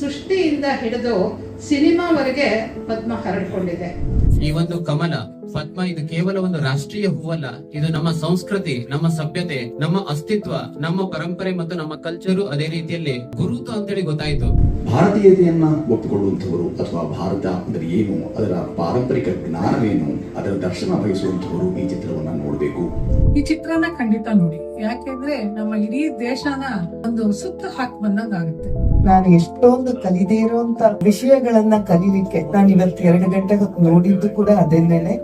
ಸೃಷ್ಟಿಯಿಂದ ಹಿಡಿದು ಸಿನಿಮಾವರೆಗೆ ಪದ್ಮ ಹರಡಿಕೊಂಡಿದೆ. ಈ ಒಂದು ಕಮಲ ಪದ್ಮ ಇದು ಕೇವಲ ಒಂದು ರಾಷ್ಟ್ರೀಯ ಹೂವಲ್ಲ ಇದು ನಮ್ಮ ಸಂಸ್ಕೃತಿ ನಮ್ಮ ಸಭ್ಯತೆ ನಮ್ಮ ಅಸ್ತಿತ್ವ ನಮ್ಮ ಪರಂಪರೆ ಮತ್ತು ನಮ್ಮ ಕಲ್ಚರು ಅದೇ ರೀತಿಯಲ್ಲಿ ಗುರುತು ಅಂತೇಳಿ ಗೊತ್ತಾಯ್ತು. ಭಾರತೀಯತೆಯನ್ನ ಒಪ್ಪಿಕೊಳ್ಳುವಂಥವರು ಅಥವಾ ಭಾರತ ಅಂದ್ರೆ ಏನು ಅದರ ಪಾರಂಪರಿಕ ಜ್ಞಾನವೇನು ಅದರ ದರ್ಶನ ಬಯಸುವಂಥವರು ಈ ಚಿತ್ರವನ್ನ ನೋಡಬೇಕು. ಈ ಚಿತ್ರನ ಖಂಡಿತ ನೋಡಿ. ಯಾಕೆಂದ್ರೆ ನಮ್ಮ ಇಡೀ ದೇಶನ ಒಂದು ಸುತ್ತ ಹಾಕಿ ಬಂದಂಗಾಗುತ್ತೆ. ನಾನು ಎಷ್ಟೊಂದು ಕಲಿದೇ ಇರುವಂತ ವಿಷಯಗಳನ್ನ ಕಲಿಲಿಕ್ಕೆ ನಾನು ಇವತ್ತು ಎರಡು ಗಂಟೆ ನೋಡಿದ್ದು ಕೂಡ ಅದನ್ನೇನೆ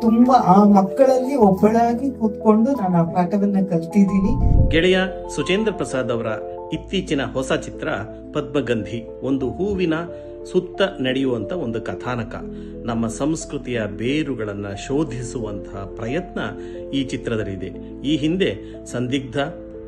ತುಂಬಾ ಆ ಮಕ್ಕಳಲ್ಲಿ ಒಬ್ಬಳಾಗಿ ಕೂತ್ಕೊಂಡು ನಾನು ಆ ಪಾಠವನ್ನ ಕಲ್ತಿದ್ದೀನಿ. ಗೆಳೆಯ ಸುಚೇಂದ್ರ ಪ್ರಸಾದ್ ಅವರ ಇತ್ತೀಚಿನ ಹೊಸ ಚಿತ್ರ ಪದ್ಮಗಂಧಿ, ಒಂದು ಹೂವಿನ ಸುತ್ತ ನಡೆಯುವಂತ ಒಂದು ಕಥಾನಕ. ನಮ್ಮ ಸಂಸ್ಕೃತಿಯ ಬೇರುಗಳನ್ನು ಶೋಧಿಸುವಂತಹ ಪ್ರಯತ್ನ ಈ ಚಿತ್ರದಲ್ಲಿದೆ. ಈ ಹಿಂದೆ ಸಂದಿಗ್ಧ,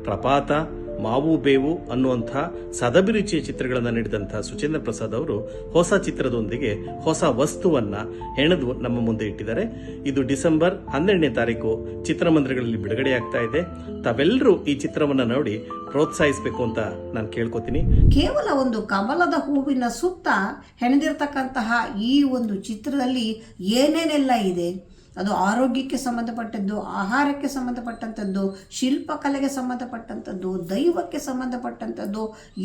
ಪ್ರಪಾತ ಮಾವು ಬೇವು ಅನ್ನುವಂಥ ಸದಭಿರುಚಿಯ ಚಿತ್ರಗಳನ್ನು ನೀಡಿದಂಥ ಸುಚೇಂದ್ರ ಪ್ರಸಾದ್ ಅವರು ಹೊಸ ಚಿತ್ರದೊಂದಿಗೆ ಹೊಸ ವಸ್ತುವನ್ನ ಹೆಣೆದು ನಮ್ಮ ಮುಂದೆ ಇಟ್ಟಿದ್ದಾರೆ. ಇದು ಡಿಸೆಂಬರ್ ಹನ್ನೆರಡನೇ ತಾರೀಕು ಚಿತ್ರಮಂದಿರಗಳಲ್ಲಿ ಬಿಡುಗಡೆಯಾಗ್ತಾ ಇದೆ. ತಾವೆಲ್ಲರೂ ಈ ಚಿತ್ರವನ್ನ ನೋಡಿ ಪ್ರೋತ್ಸಾಹಿಸಬೇಕು ಅಂತ ನಾನು ಕೇಳ್ಕೊತೀನಿ. ಕೇವಲ ಒಂದು ಕಮಲದ ಹೂವಿನ ಸುತ್ತ ಹೆಣೆದಿರ್ತಕ್ಕಂತಹ ಈ ಒಂದು ಚಿತ್ರದಲ್ಲಿ ಏನೇನೆಲ್ಲ ಇದೆ? ಅದು ಆರೋಗ್ಯಕ್ಕೆ ಸಂಬಂಧಪಟ್ಟದ್ದು, ಆಹಾರಕ್ಕೆ ಸಂಬಂಧಪಟ್ಟಂಥದ್ದು ಶಿಲ್ಪಕಲೆಗೆ ಸಂಬಂಧಪಟ್ಟಂಥದ್ದು, ದೈವಕ್ಕೆ ಸಂಬಂಧಪಟ್ಟಂಥದ್ದು,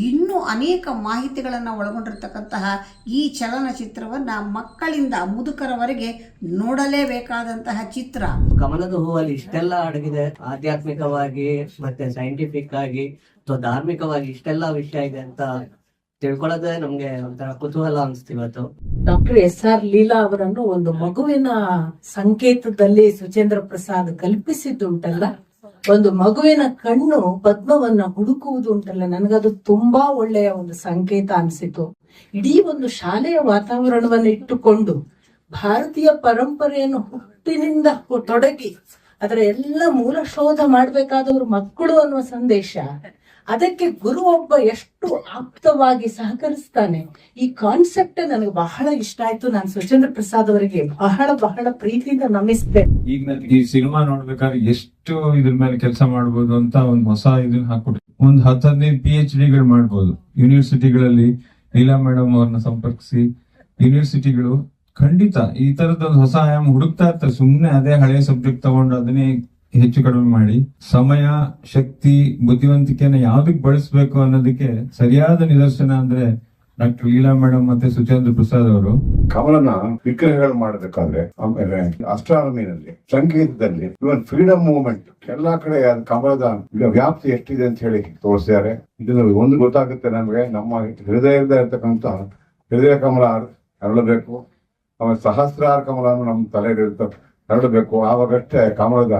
ಇನ್ನೂ ಅನೇಕ ಮಾಹಿತಿಗಳನ್ನು ಒಳಗೊಂಡಿರ್ತಕ್ಕಂತಹ ಈ ಚಲನಚಿತ್ರವನ್ನು ಮಕ್ಕಳಿಂದ ಮುದುಕರವರೆಗೆ ನೋಡಲೇಬೇಕಾದಂತಹ ಚಿತ್ರ. ಕಮಲದ ಹೂವಲ್ಲಿ ಇಷ್ಟೆಲ್ಲ ಅಡಗಿದೆ. ಆಧ್ಯಾತ್ಮಿಕವಾಗಿ ಮತ್ತೆ ಸೈಂಟಿಫಿಕ್ ಆಗಿ, ಅಥವಾ ಧಾರ್ಮಿಕವಾಗಿ ಇಷ್ಟೆಲ್ಲ ವಿಷಯ ಇದೆ ಅಂತ ತಿಳ್ಕೊಳ್ಳೋದೇ ನಮ್ಗೆ ಒಂಥರ ಕುತೂಹಲ ಅನ್ಸ್ತು ಇವತ್ತು. ಡಾಕ್ಟರ್ ಎಸ್ ಆರ್ ಲೀಲಾ ಅವರನ್ನು ಒಂದು ಮಗುವಿನ ಸಂಕೇತದಲ್ಲಿ ಸುಚೇಂದ್ರ ಪ್ರಸಾದ್ ಕಲ್ಪಿಸಿದ್ದುಂಟಲ್ಲ? ಒಂದು ಮಗುವಿನ ಕಣ್ಣು ಪದ್ಮವನ್ನ ಹುಡುಕುವುದು ಉಂಟಲ್ಲ ನನಗದು ತುಂಬಾ ಒಳ್ಳೆಯ ಒಂದು ಸಂಕೇತ ಅನಿಸಿತು. ಇಡೀ ಒಂದು ಶಾಲೆಯ ವಾತಾವರಣವನ್ನು ಇಟ್ಟುಕೊಂಡು ಭಾರತೀಯ ಪರಂಪರೆಯನ್ನು ಹುಟ್ಟಿನಿಂದ ತೊಡಗಿ, ಅದರ ಎಲ್ಲ ಮೂಲ ಶೋಧ ಮಾಡಬೇಕಾದವರು ಮಕ್ಕಳು ಅನ್ನುವ ಸಂದೇಶ. ಅದಕ್ಕೆ ಗುರು ಒಬ್ಬ ಎಷ್ಟು ಆಪ್ತವಾಗಿ ಸಹಕರಿಸ್ತಾನೆ. ಈ ಕಾನ್ಸೆಪ್ಟ್ ನನಗೆ ಬಹಳ ಇಷ್ಟ ಆಯ್ತು. ನಾನು ಸುಚೇಂದ್ರ ಪ್ರಸಾದ್ ಅವರಿಗೆ ಬಹಳ ಬಹಳ ಪ್ರೀತಿಯಿಂದ ನಮಿಸಿದೆ ಈಗ ನನಗೆ ಈ ಸಿನಿಮಾ ನೋಡ್ಬೇಕಾದ್ರೆ ಎಷ್ಟು ಇದ್ರ ಮೇಲೆ ಕೆಲಸ ಮಾಡ್ಬೋದು ಅಂತ ಒಂದು ಹೊಸ ಇದನ್ನ ಹಾಕೊಟ್ಟು ಒಂದ್ ಹತ್ತು ಹದಿನೈದು ಪಿ ಎಚ್ ಡಿಗಳು ಮಾಡ್ಬೋದು. ಯೂನಿವರ್ಸಿಟಿಗಳಲ್ಲಿ ಲೀಲಾ ಮೇಡಮ್ ಅವ್ರನ್ನ ಸಂಪರ್ಕಿಸಿ ಯೂನಿವರ್ಸಿಟಿಗಳು ಖಂಡಿತ ಈ ತರದ ಒಂದು ಹೊಸ ಆಯಾಮ ಹುಡುಕ್ತಾ ಇರ್ತಾರೆ. ಸುಮ್ನೆ ಅದೇ ಹಳೆ ಸಬ್ಜೆಕ್ಟ್ ತಗೊಂಡು ಅದನ್ನೇ ಹೆಚ್ಚು ಕಡಿಮೆ ಮಾಡಿ, ಸಮಯ, ಶಕ್ತಿ ಬುದ್ಧಿವಂತಿಕೆಯನ್ನು ಯಾವ್ದಕ್ ಬಳಸಬೇಕು ಅನ್ನೋದಕ್ಕೆ ಸರಿಯಾದ ನಿದರ್ಶನ ಅಂದ್ರೆ ಡಾಕ್ಟರ್ ಲೀಲಾ ಮೇಡಮ್ ಮತ್ತೆ ಸುಚೇಂದ್ರ ಪ್ರಸಾದ್ ಅವರು. ಕಮಲನ ವಿಗ್ರಹಗಳು ಮಾಡಬೇಕಾದ್ರೆ, ಆಮೇಲೆ ಅಸ್ಟ್ರಾನಮಿನಲ್ಲಿ, ಸಂಗೀತದಲ್ಲಿ, ಇವನ್ ಫ್ರೀಡಮ್ ಮೂವ್ಮೆಂಟ್, ಎಲ್ಲಾ ಕಡೆ ಕಮಲದ ವ್ಯಾಪ್ತಿ ಎಷ್ಟಿದೆ ಅಂತ ಹೇಳಿ ತೋರಿಸಿದ್ದಾರೆ ಇದನ್ನು ಒಂದು ಗೊತ್ತಾಗುತ್ತೆ ನಮಗೆ, ನಮ್ಮ ಹೃದಯದ ಇರತಕ್ಕಂತ ಹೃದಯ ಕಮಲ ಅರಳಬೇಕು. ಆಮೇಲೆ ಸಹಸ್ರಾರ ಕಮಲ ನಮ್ಮ ತಲೆಗೆ ಹರಡಬೇಕು ಆವಾಗಷ್ಟೇ ಕಮಲದ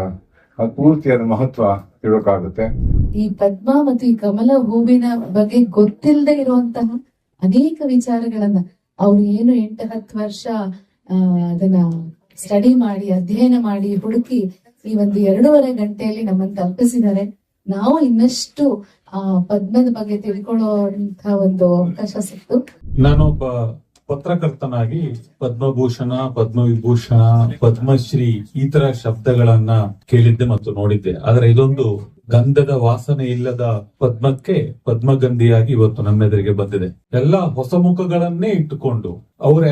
ಅದ್ ಪೂರ್ತಿಯಾದ ಮಹತ್ವ ತಿಳೋಕಾಗುತ್ತೆ ಈ ಪದ್ಮಾವತಿ ಕಮಲ ಹೂವಿನ ಬಗ್ಗೆ ಗೊತ್ತಿಲ್ಲದೆ ಇರುವಂತಹ ಅನೇಕ ವಿಚಾರಗಳನ್ನ ಅವ್ರು ಏನು ಎಂಟು ಹತ್ತು ವರ್ಷ ಆ, ಅದನ್ನ ಸ್ಟಡಿ ಮಾಡಿ ಅಧ್ಯಯನ ಮಾಡಿ ಹುಡುಕಿ ಈ ಒಂದು ಎರಡೂವರೆ ಗಂಟೆಯಲ್ಲಿ ನಮ್ಮನ್ನು ತಲುಪಿಸಿದ್ದಾರೆ. ನಾವು ಇನ್ನಷ್ಟು ಆ ಪದ್ಮದ ಬಗ್ಗೆ ತಿಳ್ಕೊಳ್ಳುವಂತ ಒಂದು ಅವಕಾಶ ಸಿಕ್ತು. ನಾನೊಬ್ಬ ಪತ್ರಕರ್ತನಾಗಿ ಪದ್ಮಭೂಷಣ ಪದ್ಮವಿಭೂಷಣ ಪದ್ಮಶ್ರೀ ಈ ತರ ಶಬ್ದಗಳನ್ನ ಕೇಳಿದ್ದೆ ಮತ್ತು ನೋಡಿದ್ದೆ. ಆದ್ರೆ ಇದೊಂದು ಗಂಧದ ವಾಸನೆ ಇಲ್ಲದ ಪದ್ಮಕ್ಕೆ ಪದ್ಮಗಂಧಿಯಾಗಿ ಇವತ್ತು ನಮ್ಮೆದುರಿಗೆ ಬಂದಿದೆ. ಎಲ್ಲ ಹೊಸ ಮುಖಗಳನ್ನೇ ಇಟ್ಟುಕೊಂಡು ಅವರ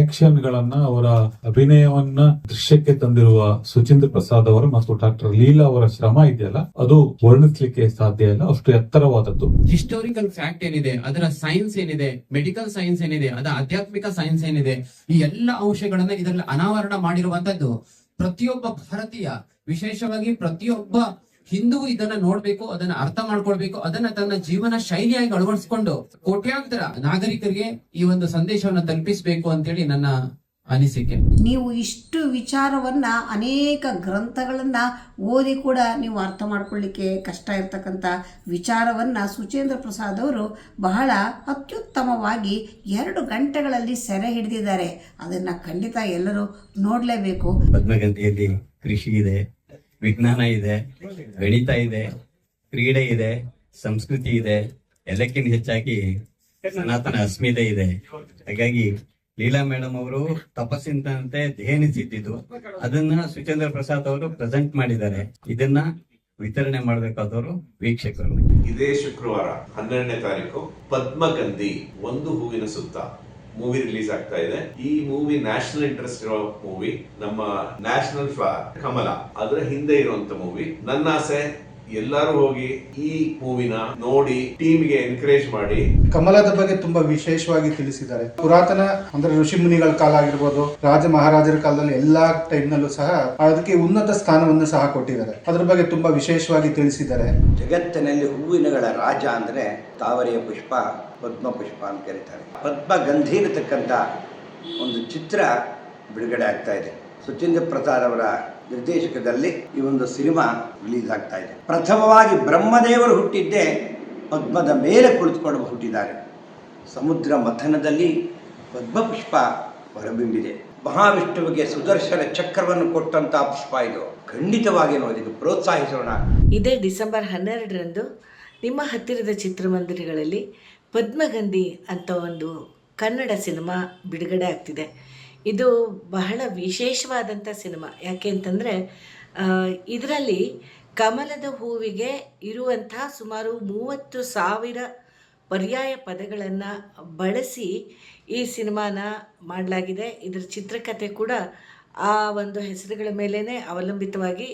ಆಕ್ಷನ್ ಗಳನ್ನ ಅವರ ಅಭಿನಯವನ್ನ ದೃಶ್ಯಕ್ಕೆ ತಂದಿರುವ ಸುಚೇಂದ್ರ ಪ್ರಸಾದ್ ಅವರ ಮತ್ತು ಡಾಕ್ಟರ್ ಲೀಲಾ ಅವರ ಶ್ರಮ ಇದೆಯಲ್ಲ, ಅದು ವರ್ಣಿಸ್ಲಿಕ್ಕೆ ಸಾಧ್ಯ ಇಲ್ಲ, ಅಷ್ಟು ಎತ್ತರವಾದದ್ದು. ಹಿಸ್ಟೋರಿಕಲ್ ಫ್ಯಾಕ್ಟ್ ಏನಿದೆ, ಅದರ ಸೈನ್ಸ್ ಏನಿದೆ ಮೆಡಿಕಲ್ ಸೈನ್ಸ್ ಏನಿದೆ, ಅದರ ಆಧ್ಯಾತ್ಮಿಕ ಸೈನ್ಸ್ ಏನಿದೆ, ಈ ಎಲ್ಲ ಅಂಶಗಳನ್ನ ಇದರಲ್ಲಿ ಅನಾವರಣ ಮಾಡಿರುವಂತದ್ದು ಪ್ರತಿಯೊಬ್ಬ ಭಾರತೀಯ, ವಿಶೇಷವಾಗಿ ಪ್ರತಿಯೊಬ್ಬ ಹಿಂದೂ ಇದನ್ನ ನೋಡ್ಬೇಕು ಅದನ್ನ ಅರ್ಥ ಮಾಡ್ಕೊಳ್ಬೇಕು ಅದನ್ನ ತನ್ನ ಜೀವನ ಶೈಲಿಯಾಗಿ ಅಳವಡಿಸಿಕೊಂಡು ಕೋಟ್ಯಾಂತರ ನಾಗರಿಕರಿಗೆ ಈ ಒಂದು ಸಂದೇಶವನ್ನ ತಲುಪಿಸಬೇಕು ಅಂತೇಳಿ ನನ್ನ ಅನಿಸಿಕೆ. ನೀವು ಇಷ್ಟು ವಿಚಾರವನ್ನ ಅನೇಕ ಗ್ರಂಥಗಳನ್ನ ಓದಿ ಕೂಡ ನೀವು ಅರ್ಥ ಮಾಡ್ಕೊಳ್ಳಿಕ್ಕೆ ಕಷ್ಟ ಇರ್ತಕ್ಕಂಥ ವಿಚಾರವನ್ನ ಸುಚೇಂದ್ರ ಪ್ರಸಾದ್ ಅವರು ಬಹಳ ಅತ್ಯುತ್ತಮವಾಗಿ ಎರಡು ಗಂಟೆಗಳಲ್ಲಿ ಸೆರೆ ಹಿಡಿದಿದ್ದಾರೆ. ಅದನ್ನ ಖಂಡಿತ ಎಲ್ಲರೂ ನೋಡಲೇಬೇಕು. ಕೃಷಿ ಇದೆ. ವಿಜ್ಞಾನ ಇದೆ, ಗಣಿತ ಇದೆ, ಕ್ರೀಡೆ ಇದೆ, ಸಂಸ್ಕೃತಿ ಇದೆ, ಎಲ್ಲಕ್ಕಿಂತ ಹೆಚ್ಚಾಗಿ ಸನಾತನ ಅಸ್ಮಿತೆ ಇದೆ. ಹಾಗಾಗಿ ಲೀಲಾ ಮೇಡಮ್ ಅವರು ತಪಸ್ಸಿನಂತೆ ಧ್ಯೇನಿಸಿದ್ದು, ಅದನ್ನ ಸುಚೇಂದ್ರ ಪ್ರಸಾದ್ ಅವರು ಪ್ರೆಸೆಂಟ್ ಮಾಡಿದ್ದಾರೆ. ಇದನ್ನ ವಿತರಣೆ ಮಾಡಬೇಕಾದವರು ವೀಕ್ಷಕರು. ಇದೇ ಶುಕ್ರವಾರ ಹನ್ನೆರಡನೇ ತಾರೀಕು ಪದ್ಮಗಂಧಿ ಒಂದು ಹೂವಿನ ಸುತ್ತ. ಮೂವಿ ರಿಲೀಸ್ ಆಗ್ತಾ ಇದೆ. ಈ ಮೂವಿ ನ್ಯಾಷನಲ್ ಇಂಟ್ರೆಸ್ಟ್ ಇರೋ ಮೂವಿ ನಮ್ಮ ನ್ಯಾಷನಲ್ ಫ್ಲವರ್ ಕಮಲ ಅದರ ಹಿಂದೆ ಇರುವಂತ ಮೂವಿ ನನ್ನ ಆಸೆ ಎಲ್ಲರೂ ಹೋಗಿ ಈ ಮೂವಿನ ನೋಡಿ ಟೀಮ್ಗೆ ಎನ್ಕರೇಜ್ ಮಾಡಿ. ಕಮಲದ ಬಗ್ಗೆ ತುಂಬಾ ವಿಶೇಷವಾಗಿ ತಿಳಿಸಿದ್ದಾರೆ. ಪುರಾತನ ಅಂದ್ರೆ ಋಷಿ ಮುನಿಗಳ ಕಾಲ ಆಗಿರ್ಬೋದು ರಾಜ ಮಹಾರಾಜರ ಕಾಲದಲ್ಲಿ ಎಲ್ಲಾ ಟೈಮ್ ನಲ್ಲೂ ಸಹ ಅದಕ್ಕೆ ಉನ್ನತ ಸ್ಥಾನವನ್ನು ಸಹ ಕೊಟ್ಟಿದ್ದಾರೆ. ಅದ್ರ ಬಗ್ಗೆ ತುಂಬಾ ವಿಶೇಷವಾಗಿ ತಿಳಿಸಿದ್ದಾರೆ. ಜಗತ್ತಿನಲ್ಲಿ ಹೂವಿನಗಳ ರಾಜ ಅಂದ್ರೆ ತಾವರೆಯ ಪುಷ್ಪ ಪದ್ಮ ಪುಷ್ಪ ಅಂತ ಕರೀತಾರೆ. ಪದ್ಮ ಗಂಧೀರತಕ್ಕಂಥ ಒಂದು ಚಿತ್ರ ಬಿಡುಗಡೆ ಆಗ್ತಾ ಇದೆ. ಸುಚೇಂದ್ರ ಪ್ರಸಾದ್ ಅವರ ನಿರ್ದೇಶಕದಲ್ಲಿ ಈ ಒಂದು ಸಿನಿಮಾ ರಿಲೀಸ್ ಆಗ್ತಾ ಇದೆ. ಪ್ರಥಮವಾಗಿ ಬ್ರಹ್ಮದೇವರು ಹುಟ್ಟಿದ್ದೇ ಪದ್ಮದ ಮೇಲೆ ಕುಳಿತುಕೊಂಡು ಹುಟ್ಟಿದ್ದಾರೆ. ಸಮುದ್ರ ಮಥನದಲ್ಲಿ ಪದ್ಮಪುಷ್ಪ ಹೊರಬಿಂಬಿದೆ ಮಹಾವಿಷ್ಣುವಿಗೆ ಸುದರ್ಶನ ಚಕ್ರವನ್ನು ಕೊಟ್ಟಂತಹ ಪುಷ್ಪ ಇದು. ಖಂಡಿತವಾಗಿ ನಾವು ಇದಕ್ಕೆ ಪ್ರೋತ್ಸಾಹಿಸೋಣ. ಇದೇ ಡಿಸೆಂಬರ್ ಹನ್ನೆರಡರಂದು ನಿಮ್ಮ ಹತ್ತಿರದ ಚಿತ್ರಮಂದಿರಗಳಲ್ಲಿ ಪದ್ಮಗಂಧಿ ಅಂತ ಒಂದು ಕನ್ನಡ ಸಿನಿಮಾ ಬಿಡುಗಡೆ ಆಗ್ತಿದೆ. ಇದು ಬಹಳ ವಿಶೇಷವಾದಂಥ ಸಿನಿಮಾ. ಯಾಕೆ ಅಂತಂದರೆ ಇದರಲ್ಲಿ ಕಮಲದ ಹೂವಿಗೆ ಇರುವಂಥ ಸುಮಾರು ಮೂವತ್ತು ಸಾವಿರ ಪರ್ಯಾಯ ಪದಗಳನ್ನು ಬಳಸಿ ಈ ಸಿನಿಮಾನ ಮಾಡಲಾಗಿದೆ. ಇದರ ಚಿತ್ರಕಥೆ ಕೂಡ ಆ ಒಂದು ಹೆಸರುಗಳ ಮೇಲೇ ಅವಲಂಬಿತವಾಗಿ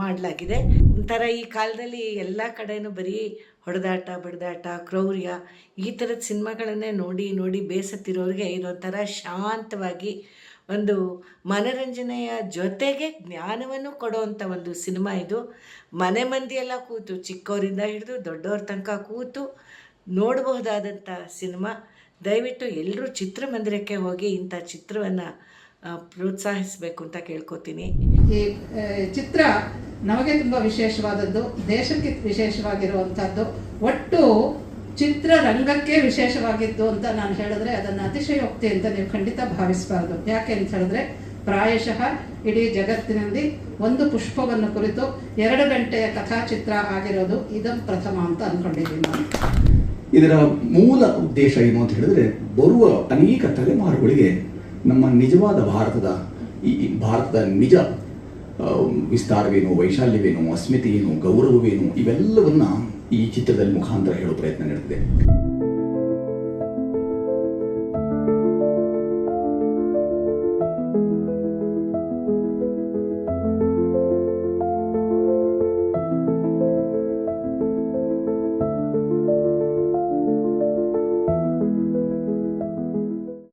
ಮಾಡಲಾಗಿದೆ. ಒಂಥರ ಈ ಕಾಲದಲ್ಲಿ ಎಲ್ಲ ಕಡೆಯೂ ಬರೀ ಹೊಡೆದಾಟ, ಬಡಿದಾಟ, ಕ್ರೌರ್ಯ ಈ ಥರದ ಸಿನಿಮಾಗಳನ್ನೇ ನೋಡಿ ನೋಡಿ ಬೇಸತ್ತಿರೋರಿಗೆ ಇದೊಂಥರ ಶಾಂತವಾಗಿ ಒಂದು ಮನರಂಜನೆಯ ಜೊತೆಗೆ ಜ್ಞಾನವನ್ನು ಕೊಡುವಂಥ ಒಂದು ಸಿನಿಮಾ ಇದು. ಮನೆ ಮಂದಿಯೆಲ್ಲ ಕೂತು ಚಿಕ್ಕವರಿಂದ ಹಿಡಿದು ದೊಡ್ಡವ್ರ ತನಕ ಕೂತು ನೋಡಬಹುದಾದಂಥ ಸಿನಿಮಾ. ದಯವಿಟ್ಟು ಎಲ್ಲರೂ ಚಿತ್ರಮಂದಿರಕ್ಕೆ ಹೋಗಿ ಇಂಥ ಚಿತ್ರವನ್ನು ಪ್ರೋತ್ಸಾಹಿಸಬೇಕು ಅಂತ ಕೇಳ್ಕೊತೀನಿ. ಈ ಚಿತ್ರ ನಮಗೆ ತುಂಬ ವಿಶೇಷವಾದದ್ದು ದೇಶಕ್ಕೆ ವಿಶೇಷವಾಗಿರುವಂಥದ್ದು ಒಟ್ಟು ಚಿತ್ರರಂಗಕ್ಕೆ ವಿಶೇಷವಾಗಿದ್ದು ಅಂತ ನಾನು ಹೇಳಿದ್ರೆ ಅದನ್ನು ಅತಿಶಯೋಕ್ತಿ ಅಂತ ನೀವು ಖಂಡಿತ ಭಾವಿಸಬಾರ್ದು. ಯಾಕೆ ಅಂತ ಹೇಳಿದ್ರೆ ಪ್ರಾಯಶಃ ಇಡೀ ಜಗತ್ತಿನಲ್ಲಿ ಒಂದು ಪುಷ್ಪವನ್ನು ಕುರಿತು ಎರಡು ಗಂಟೆಯ ಕಥಾಚಿತ್ರ ಆಗಿರೋದು ಇದಂ ಪ್ರಥಮ ಅಂತ ಅಂದ್ಕೊಂಡಿದ್ದೀನಿ ನಾನು. ಇದರ ಮೂಲ ಉದ್ದೇಶ ಏನು ಅಂತ ಹೇಳಿದ್ರೆ ಬರುವ ಅನೇಕ ತಲೆಮಾರುಗಳಿಗೆ ನಮ್ಮ ನಿಜವಾದ ಭಾರತದ ಈ ಭಾರತದ ನಿಜ ವಿಸ್ತಾರವೇನು, ವೈಶಾಲ್ಯವೇನು, ಅಸ್ಮಿತೆಯೇನು, ಗೌರವವೇನು, ಇವೆಲ್ಲವನ್ನ ಈ ಚಿತ್ರದಲ್ಲಿ ಮುಖಾಂತರ ಹೇಳೋ ಪ್ರಯತ್ನ ನಡೆದಿದೆ.